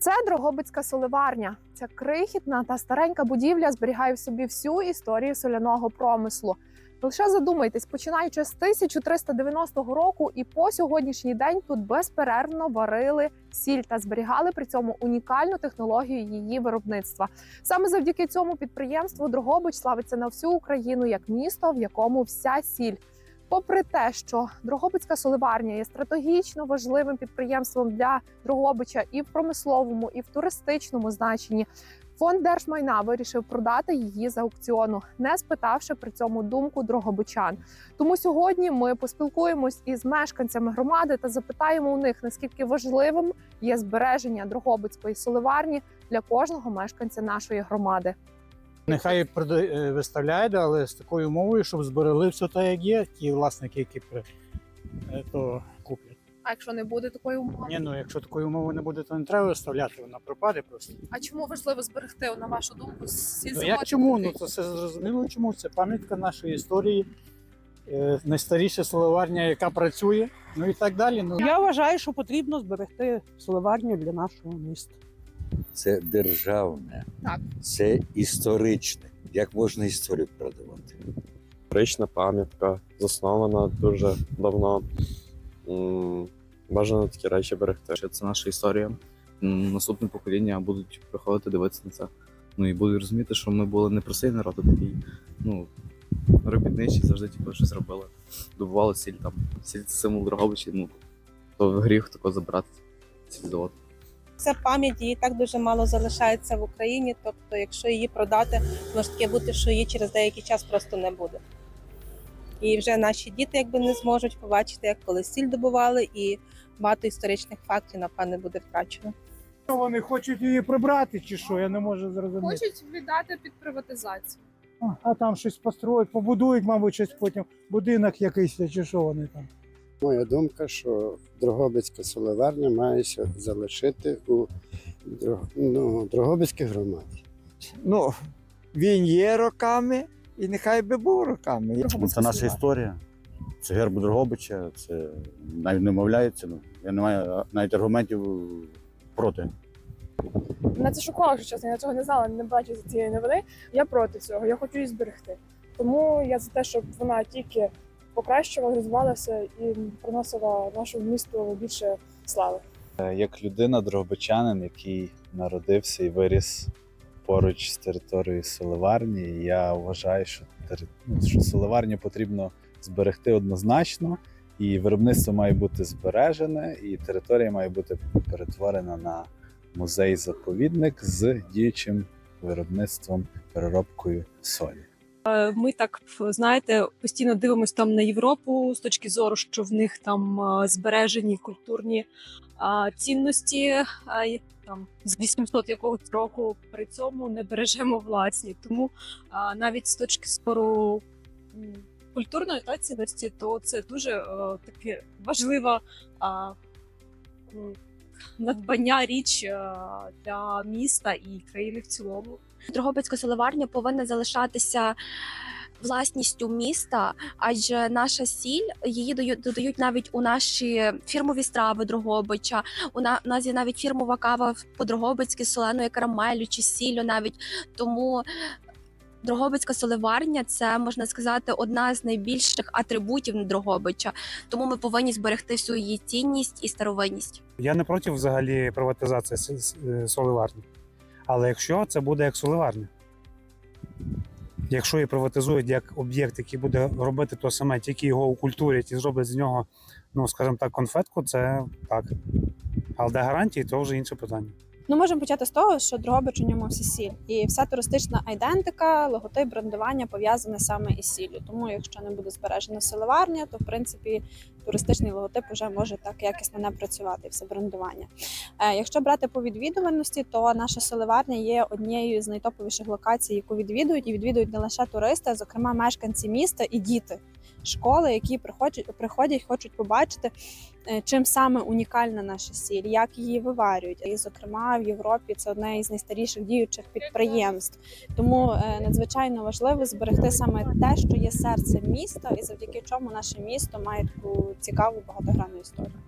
Це Дрогобицька соливарня. Ця крихітна та старенька будівля зберігає в собі всю історію соляного промислу. Лише задумайтесь, починаючи з 1390 року і по сьогоднішній день тут безперервно варили сіль та зберігали при цьому унікальну технологію її виробництва. Саме завдяки цьому підприємству Дрогобич славиться на всю Україну як місто, в якому вся сіль. Попри те, що Дрогобицька соливарня є стратегічно важливим підприємством для Дрогобича і в промисловому, і в туристичному значенні, фонд держмайна вирішив продати її з аукціону, не спитавши при цьому думку дрогобичан. Тому сьогодні ми поспілкуємось із мешканцями громади та запитаємо у них, наскільки важливим є збереження Дрогобицької соливарні для кожного мешканця нашої громади. Нехай е, виставляє, але з такою умовою, щоб зберегли все так, як є, ті власники, які при, е, то куплять. А якщо не буде такої умови, Ні, ну якщо такої умови не буде, то не треба виставляти, вона пропаде просто. а чому важливо зберегти на вашу думку Ну, як чому? Ну це все зрозуміло, чому це пам'ятка нашої історії, е, найстаріша соливарня, яка працює, ну і так далі. Ну Я вважаю, що потрібно зберегти соливарню для нашого міста. Це державне, Так. це історичне. Як можна історію продавати? історична пам'ятка, заснована дуже давно. Бажано такі речі берегти. Що це наша історія. Наступне покоління будуть приходити дивитися на це. Ну і будуть розуміти, що ми були не простий народ, а такий, ну, робітничий, завжди типу, щось робили. Добували сіль там. Сіль це символ Дрогобичі, ну, то гріх тако забрати сільзавод. Це пам'ять її так дуже мало залишається в Україні. Тобто, якщо її продати, може таке бути, що її через деякий час просто не буде. І вже наші діти якби не зможуть побачити, як колись сіль добували, і багато історичних фактів, напевне, буде втрачено. вони хочуть її прибрати, чи що, я не можу зрозуміти. Хочуть віддати під приватизацію. А, а там щось построять, побудують, мабуть, щось потім, будинок якийсь, чи що вони там. Моя думка, що Дрогобицька соливарня має залишити у Дрог- ну, Дрогобицькій громаді. ну, він є роками, і нехай би був роками. Ну, Це наша історія. Це герб Дрогобича, це навіть не мовляється. Ну, я не маю навіть аргументів проти. Мене це шокувало, що чесно. Я цього не знала, не бачила за цієї новини. Я проти цього, я хочу її зберегти. Тому я за те, щоб вона тільки покращувала, розвивалася і приносила нашому місту більше слави. Як людина, дрогобичанин, який народився і виріс поруч з територією Соливарні, я вважаю, що, ну, що Соливарню потрібно зберегти однозначно, і виробництво має бути збережене, і територія має бути перетворена на музей-заповідник з діючим виробництвом переробкою солі. Е, Ми так знаєте, постійно дивимося там на Європу з точки зору, що в них там е, збережені культурні цінності. Там з 800 якогось року при цьому не бережемо власні. Тому навіть з точки зору культурної та цінності, то це дуже е, таке важлива надбання річ е, для міста і країни в цілому. Дрогобицька соливарня повинна залишатися власністю міста, адже наша сіль її додають навіть у наші фірмові страви Дрогобича. У на- у нас є навіть фірмова кава по-дрогобицьки з соленою карамелю чи сіллю навіть тому. Дрогобицька соливарня це можна сказати одна з найбільших атрибутів Дрогобича. Тому ми повинні зберегти всю її цінність і старовинність. Я не проти взагалі приватизації соливарні. Але якщо це буде як соливарня, якщо її приватизують як об'єкт, який буде робити то саме, тільки його укультурять і зроблять з нього, ну скажімо так, конфетку, це так. Але де гарантії, то вже інше питання. Ну, можемо почати з того, що Дрогобич у ньому всі сіль, і вся туристична айдентика, логотип брендування пов'язане саме із сіллю. Тому, якщо не буде збережена селеварня, то в принципі туристичний логотип вже може так якісно не працювати, все брендування. Е, якщо брати по відвідуваності, то наша селеварня є однією з найтоповіших локацій, яку відвідують, і відвідують не лише туристи, а зокрема мешканці міста і діти. Школи, які приходять, приходять, хочуть побачити, е, чим саме унікальна наша сіль, як її виварюють. І, зокрема, в Європі це одне із найстаріших діючих підприємств. Тому е, надзвичайно важливо зберегти саме те, що є серцем міста, і завдяки чому наше місто має таку цікаву багатогранну історію.